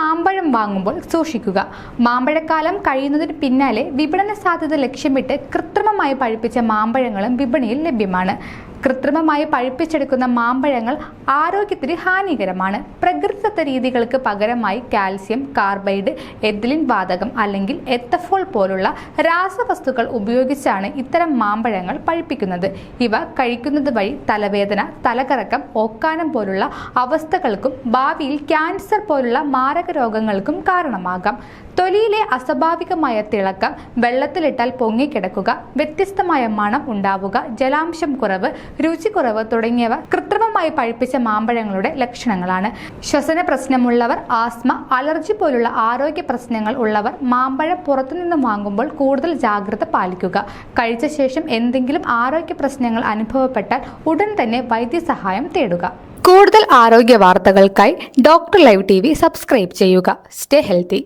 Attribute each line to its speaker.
Speaker 1: മാമ്പഴം വാങ്ങുമ്പോൾ സൂക്ഷിക്കുക. മാമ്പഴക്കാലം കഴിയുന്നതിന് പിന്നാലെ വിപണന സാധ്യത ലക്ഷ്യമിട്ട് കൃത്രിമമായി പഴുപ്പിച്ച മാമ്പഴങ്ങളും വിപണിയിൽ ലഭ്യമാണ്. കൃത്രിമമായി പഴുപ്പിച്ചെടുക്കുന്ന മാമ്പഴങ്ങൾ ആരോഗ്യത്തിന് ഹാനികരമാണ്. പ്രകൃതിദത്ത രീതികൾക്ക് പകരമായി കാൽസ്യം കാർബൈഡ് എഥിലിൻ വാതകം അല്ലെങ്കിൽ എത്തഫോൾ പോലുള്ള രാസവസ്തുക്കൾ ഉപയോഗിച്ചാണ് ഇത്തരം മാമ്പഴങ്ങൾ പഴുപ്പിക്കുന്നത്. ഇവ കഴിക്കുന്നത് വഴി തലവേദന തലകറക്കം ഓക്കാനം പോലുള്ള അവസ്ഥകൾക്കും ഭാവിയിൽ ക്യാൻസർ പോലുള്ള മാരക രോഗങ്ങൾക്കും കാരണമാകാം. തൊലിയിലെ അസ്വാഭാവികമായ തിളക്കം വെള്ളത്തിലിട്ടാൽ പൊങ്ങിക്കിടക്കുക വ്യത്യസ്തമായ മണം ഉണ്ടാവുക ജലാംശം കുറവ് രുചിക്കുറവ് തുടങ്ങിയവ കൃത്രിമമായി പഴുപ്പിച്ച മാമ്പഴങ്ങളുടെ ലക്ഷണങ്ങളാണ്. ശ്വസന പ്രശ്നമുള്ളവർ ആസ്മ അലർജി പോലുള്ള ആരോഗ്യ പ്രശ്നങ്ങൾ ഉള്ളവർ മാമ്പഴം പുറത്തുനിന്ന് വാങ്ങുമ്പോൾ കൂടുതൽ ജാഗ്രത പാലിക്കുക. കഴിച്ച ശേഷം എന്തെങ്കിലും ആരോഗ്യ പ്രശ്നങ്ങൾ അനുഭവപ്പെട്ടാൽ ഉടൻ തന്നെ വൈദ്യസഹായം തേടുക. കൂടുതൽ ആരോഗ്യ വാർത്തകൾക്കായി ഡോക്ടർ ലൈവ് ടി സബ്സ്ക്രൈബ് ചെയ്യുക. Stay healthy.